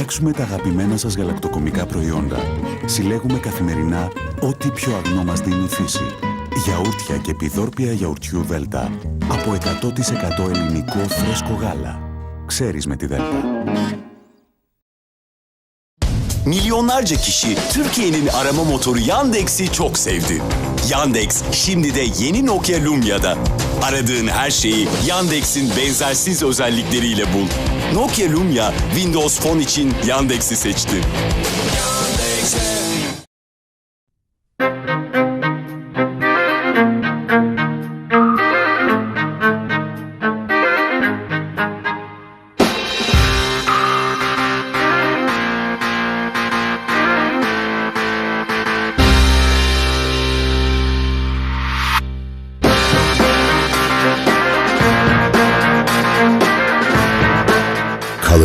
Φτιάξουμε τα αγαπημένα σας γαλακτοκομικά προϊόντα, συλλέγουμε καθημερινά ό,τι πιο αγνό μας δίνει η φύση. Γιαούρτια και επιδόρπια γιαουρτιού Δέλτα από 100% ελληνικό φρέσκο γάλα. Ξέρεις με τη Δέλτα. Milyonlarca kişi Türkiye'nin arama motoru Yandex'i çok sevdi. Yandex şimdi de yeni Nokia Lumia'da. Aradığın her şeyi Yandex'in benzersiz özellikleriyle bul. Nokia Lumia Windows Phone için Yandex'i seçti.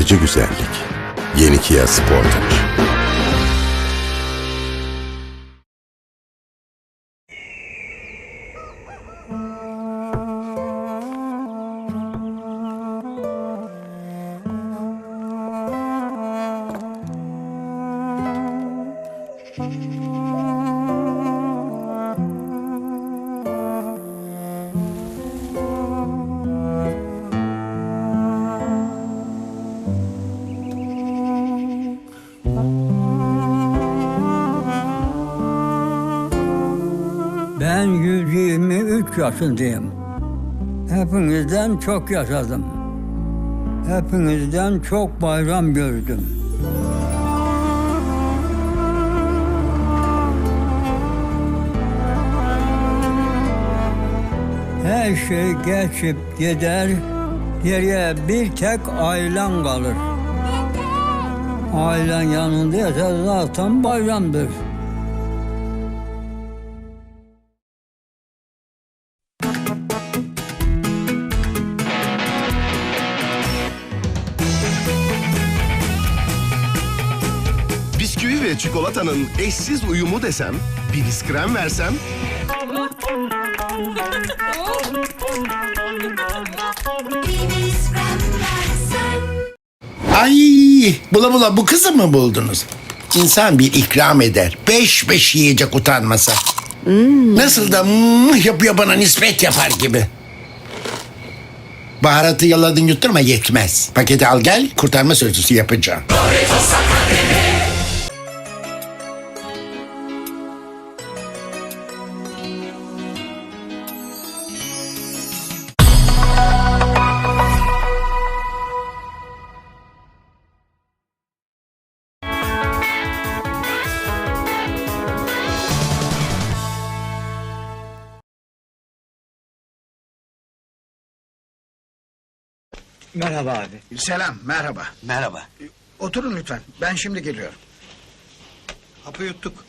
Kalıcı güzellik. Yeni Kia Sportage. 123 yaşındayım. Hepinizden çok yaşadım. Hepinizden çok bayram gördüm. Her şey geçip gider, geriye bir tek ailen kalır. Ailen yanındaysa zaten bayramdır. Ve çikolatanın eşsiz uyumu desem, bir iskrem versem, Ay bula bula bu kızı mı buldunuz? İnsan bir ikram eder. Beş beş yiyecek utanmasa. Nasıl da mm yapıyor bana nispet yapar gibi. Baharatı yaladın yutturma yetmez. Paketi al gel kurtarma sözlüsü yapacağım. Merhaba abi. Selam, merhaba. Merhaba. Oturun lütfen. Ben şimdi geliyorum. Hapı yuttuk.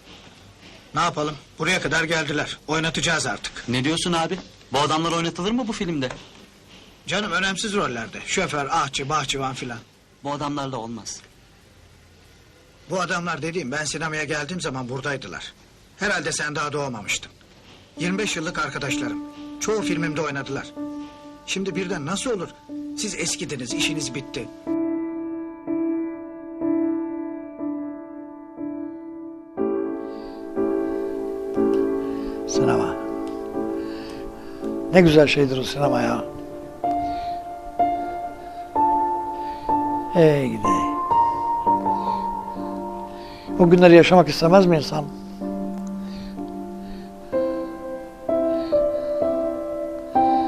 Ne yapalım? Buraya kadar geldiler. Oynatacağız artık. Ne diyorsun abi? Bu adamlar oynatılır mı bu filmde? Canım önemsiz rollerde. Şoför, ahçı, bahçıvan filan. Bu adamlarla olmaz. Bu adamlar dediğim ben sinemaya geldiğim zaman buradaydılar. Herhalde sen daha doğmamıştın. 25 yıllık arkadaşlarım. Çoğu filmimde oynadılar. Şimdi birden nasıl olur? Siz eskidiniz, işiniz bitti. Sinema. Ne güzel şeydir o sinema ya. Ey gidi. O günleri yaşamak istemez mi insan?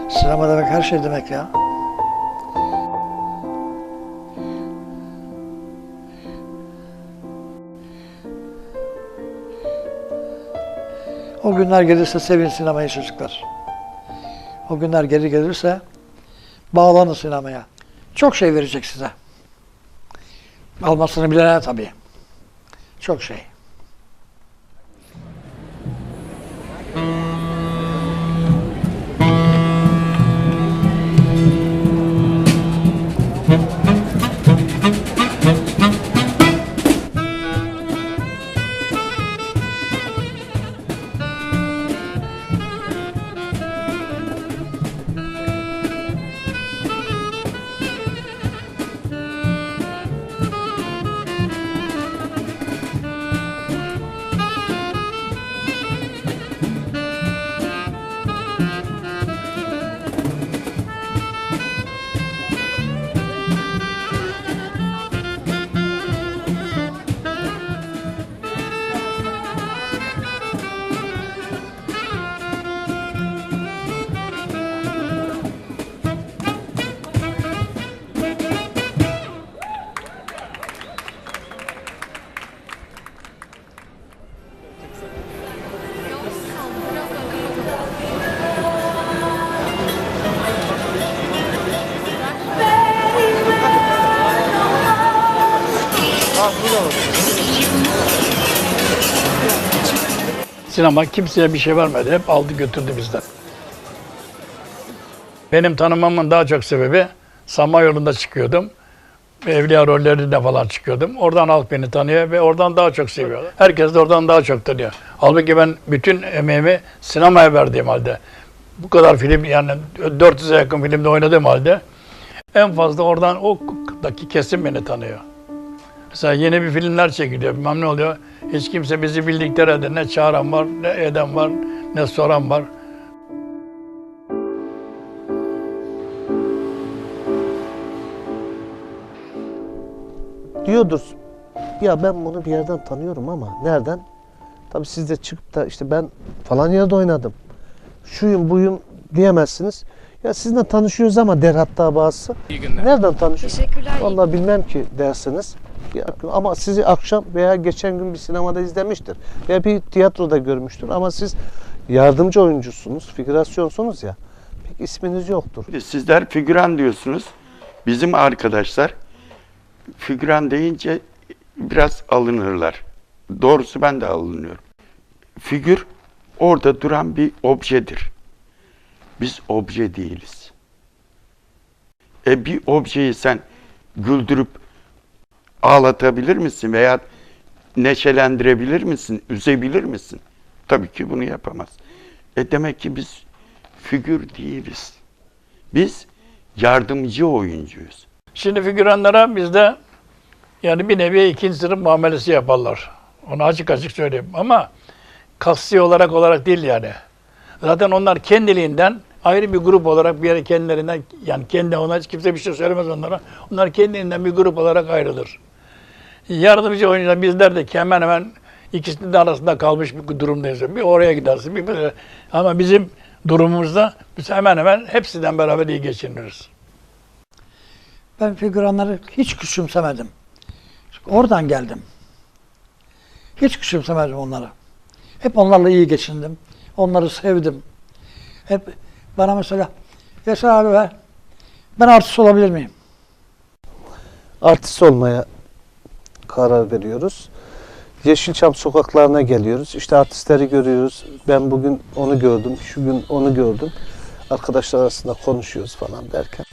Sinema demek her şey demek ya. O günler gelirse sevin sinemayı çocuklar. O günler geri gelirse bağlanın sinemaya. Çok şey verecek size. Almasını bilene tabii. Çok şey. Sinema kimseye bir şey vermedi. Hep aldı götürdü bizden. Benim tanımamın daha çok sebebi Samanyolu'nda çıkıyordum. Evliya rollerinde falan çıkıyordum. Oradan halk beni tanıyor ve oradan daha çok seviyor. Herkes de oradan daha çok tanıyor. Halbuki ben bütün emeğimi sinemaya verdiğim halde bu kadar film yani 400'e yakın filmde oynadığım halde en fazla oradan oradaki kesim beni tanıyor. Mesela yeni bir filmler çekiliyor. Bilmem ne oluyor. Hiç kimse bizi bildikleri de ne çağıran var, ne eden var, ne soran var. diyordur. Ya ben bunu bir yerden tanıyorum ama nereden? Tabii siz de çıkıp da işte ben falan yerde oynadım. Şuyum buyum diyemezsiniz. Ya sizinle tanışıyoruz ama der hatta bazısı. Nereden tanışıyoruz? Teşekkürler. Vallahi bilmem ki dersiniz. Ama sizi akşam veya geçen gün bir sinemada izlemiştir. Veya bir tiyatroda görmüştür. Ama siz yardımcı oyuncusunuz, figürasyonsunuz ya. Pek isminiz yoktur. Sizler figüran diyorsunuz. Bizim arkadaşlar figüran deyince biraz alınırlar. Doğrusu ben de alınıyorum. Figür orada duran bir objedir. Biz obje değiliz. E bir objeyi sen güldürüp ağlatabilir misin veya neşelendirebilir misin, üzebilir misin? Tabii ki bunu yapamaz. E demek ki biz figür değiliz. Biz yardımcı oyuncuyuz. Şimdi figüranlara bizde yani bir nevi ikinci sınıf muamelesi yaparlar. Onu açık açık söyleyeyim. Ama kasti olarak olarak değil yani. Zaten onlar kendiliğinden ayrı bir grup olarak bir yere kendilerinden yani kendi ona hiç kimse bir şey söylemez onlara. Onlar kendiliğinden bir grup olarak ayrılır. Yardımcı oyuncular bizler de ki hemen hemen ikisinin de arasında kalmış bir durumdayız. Bir oraya gidersin bir böyle. Ama bizim durumumuzda biz hemen hemen hepsinden beraber iyi geçiniriz. Ben figüranları hiç küçümsemedim. Oradan geldim. Hiç küçümsemedim onları. Hep onlarla iyi geçindim. Onları sevdim. Hep bana mesela Yaşar abi be, ben artist olabilir miyim? artist olmaya karar veriyoruz. Yeşilçam sokaklarına geliyoruz. İşte artistleri görüyoruz. Ben bugün onu gördüm, şu gün onu gördüm. Arkadaşlar arasında konuşuyoruz falan derken.